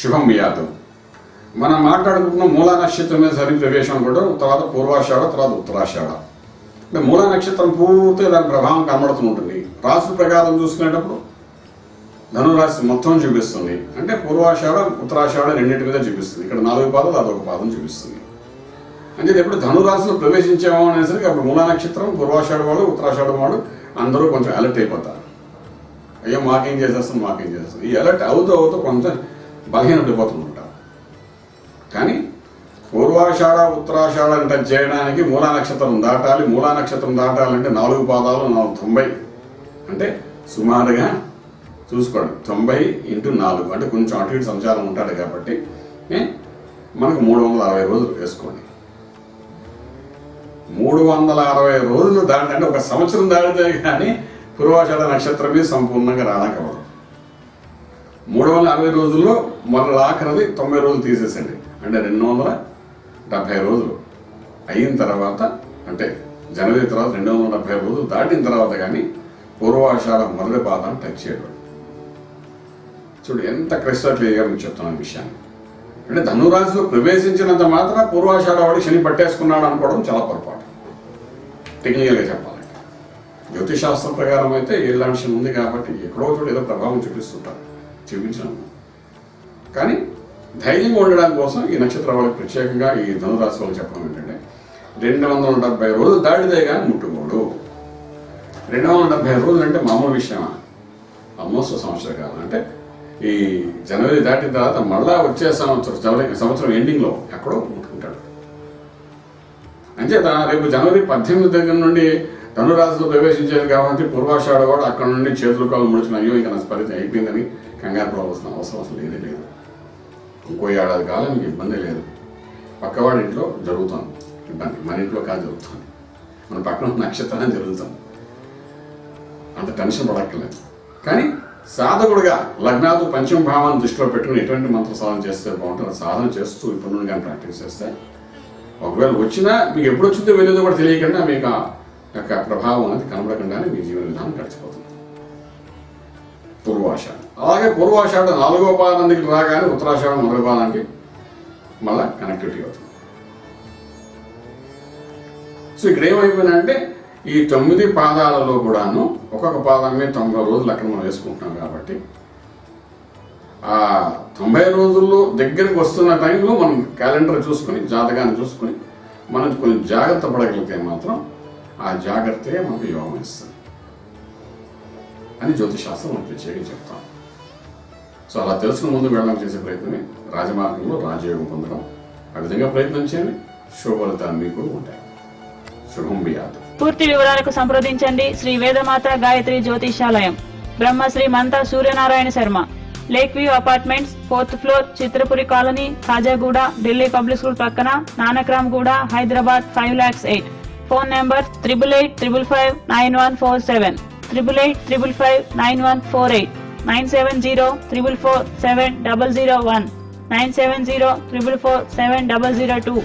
శుభం బియాదు మనం మాట్లాడుకున్న మూలా నక్షత్రం మీద సరి ప్రవేశం కూడా తర్వాత పూర్వాషాఢ తర్వాత ఉత్తరాషాఢ. అంటే మూలా నక్షత్రం పూర్తిగా దాని ప్రభావం కనబడుతూ ఉంటుంది. రాశి ప్రకారం చూసుకునేటప్పుడు ధనురాశి మొత్తం చూపిస్తుంది. అంటే పూర్వాషాఢ ఉత్తరాషాఢ రెండింటి మీద చూపిస్తుంది. ఇక్కడ నాలుగు పాదాలు అదొక పాదం చూపిస్తుంది. అంటే ఎప్పుడు ధనురాశిలో ప్రవేశించామో అనేసరికి అప్పుడు మూలా నక్షత్రం పూర్వాషాఢ వాడు ఉత్తరాషాఢ వాడు అందరూ కొంచెం అలర్ట్ అయిపోతారు. అయ్యో మాకేం చేసేస్తాం మాకేం చేస్తాం ఈ అలర్ట్ అవుతూ అవుతూ కొంచెం బలహీన పడిపోతుంటారు కానీ పూర్వాషాఢ ఉత్తరాషాఢ అంటే చేయడానికి మూలా నక్షత్రం దాటాలి. మూలా నక్షత్రం దాటాలంటే నాలుగు పాదాలు నాలుగు తొంభై. అంటే సుమారుగా చూసుకోండి తొంభై ఇంటూ నాలుగు. అంటే కొంచెం అటు ఇటు సంచారం ఉంటాడు కాబట్టి మనకు మూడు వందల అరవై రోజులు వేసుకోండి. మూడు వందల అరవై రోజులు దాటి అంటే ఒక సంవత్సరం దాటితే కానీ పూర్వాషాఢ నక్షత్రమే సంపూర్ణంగా రావడానికి మూడు వందల అరవై రోజుల్లో మొదల ఆఖరిది తొంభై రోజులు తీసేసండి. అంటే రెండు వందల డెబ్భై రోజులు అయిన తర్వాత అంటే జనవరి తర్వాత రెండు వందల డెబ్భై రోజులు దాటిన తర్వాత కానీ పూర్వాషాఢ మొదటి పాదాన్ని టచ్ చేయడం చూడు ఎంత క్రిస్టల్ క్లియర్గా మీకు చెప్తున్నాను విషయాన్ని. అంటే ధనురాశిలో ప్రవేశించినంత మాత్రం పూర్వాషాఢ వాడు శని పట్టేసుకున్నాడు అనుకోవడం చాలా పొరపాటు. టెక్నికల్గా చెప్పాలంటే. జ్యోతిశాస్త్రం ప్రకారం అయితే ఏళ్ళ శని ఉంది కాబట్టి ఎక్కడో చూడు ఏదో ప్రభావం చూపిస్తుంటారు. చూపించాము కానీ ధైర్యంగా ఉండడం కోసం ఈ నక్షత్ర వాళ్ళకి ప్రత్యేకంగా ఈ ధనురాశి వాళ్ళు చెప్పడం ఏంటంటే రెండు వందల డెబ్బై రోజులు దాటితే కానీ ముట్టుకోడు. రెండు వందల డెబ్బై రోజులు అంటే మామూలు విషయమా? ఆల్మోస్ట్ సంవత్సర కాలం అంటే ఈ జనవరి దాటిన తర్వాత మళ్ళా వచ్చే సంవత్సరం జనవరి సంవత్సరం ఎండింగ్లో ఎక్కడో ముట్టుకుంటాడు. అంచేత రేపు జనవరి పద్దెనిమిది దగ్గర నుండి ధనురాశిలో ప్రవేశించేది కాబట్టి పూర్వాషాఢ కూడా అక్కడ నుండి చేతులు కాలు ముడుచుకుని అయ్యో ఇంకా నా పరిస్థితి అయిపోయిందని కంగారు పడవలసిన అవసరం అసలు లేదే లేదు. ఇంకో ఏడాది కాలం మీకు ఇబ్బంది లేదు. పక్కవాడి ఇంట్లో జరుగుతాను ఇబ్బంది. మన ఇంట్లో కాదు జరుగుతుంది. మన పక్కన నక్షత్రాన్ని నక్షత్రం అంత టెన్షన్ పడక్కర్లేదు. కానీ సాధకుడుగా లగ్నాదు పంచమ భావాన్ని దృష్టిలో పెట్టుకుని ఎటువంటి మంత్ర సాధన చేస్తే బాగుంటుంది? సాధన చేస్తూ ఇప్పుడు నుండి కానీ ప్రాక్టీస్ చేస్తే? ఒకవేళ వచ్చినా మీకు ఎప్పుడు వచ్చిందో వెళ్ళేదో కూడా తెలియకుండా మీకు ఆ యొక్క ప్రభావం అనేది కనబడకుండానే మీ జీవన విధానం గడిచిపోతుంది. పూర్వాషాఢ అలాగే పూర్వాషాఢ నాలుగో పాదానికి రాగానే ఉత్తరాషాఢ మొదటి పాదానికి మళ్ళా కనెక్టివిటీ అవుతుంది. సో ఇక్కడ ఏమైపోయిందంటే ఈ తొమ్మిది పాదాలలో కూడాను ఒక్కొక్క పాదం మీద తొంభై రోజులు అక్కడ మనం వేసుకుంటున్నాం కాబట్టి ఆ తొంభై రోజుల్లో దగ్గరికి వస్తున్న టైంలో మనం క్యాలెండర్ చూసుకొని జాతకాన్ని చూసుకొని మనం కొంచెం జాగ్రత్త పడగలిగితే మాత్రం ఆ జాగ్రత్తే మనకు యోగం ఇస్తుంది. అని జ్యోతిశాస్త్రం మనం ప్రత్యేకంగా చెప్తాం సో అలా తెలుసుకుని ముందు వెళ్ళడానికి చేసే ప్రయత్నమే. రాజమార్గంలో రాజయోగం పొందడం. ఆ విధంగా ప్రయత్నం చేయండి. శుభఫలితాలు మీకు ఉంటాయి. శుభం బియాదు పూర్తి వివరాలకు సంప్రదించండి. Shri Vedamata Gayatri Jyotishalayam. Brahmasri Mantha Suryanarayana Sharma. Lake view apartments fourth floor Chitrapuri colony Khajaguda Delhi public school పక్కన Nanakramguda Hyderabad five lakhs eight. Phone number triple eight triple five nine one four seven. triple eight triple five nine one four eight nine seven zero triple four seven double zero one nine seven zero triple four seven double zero two.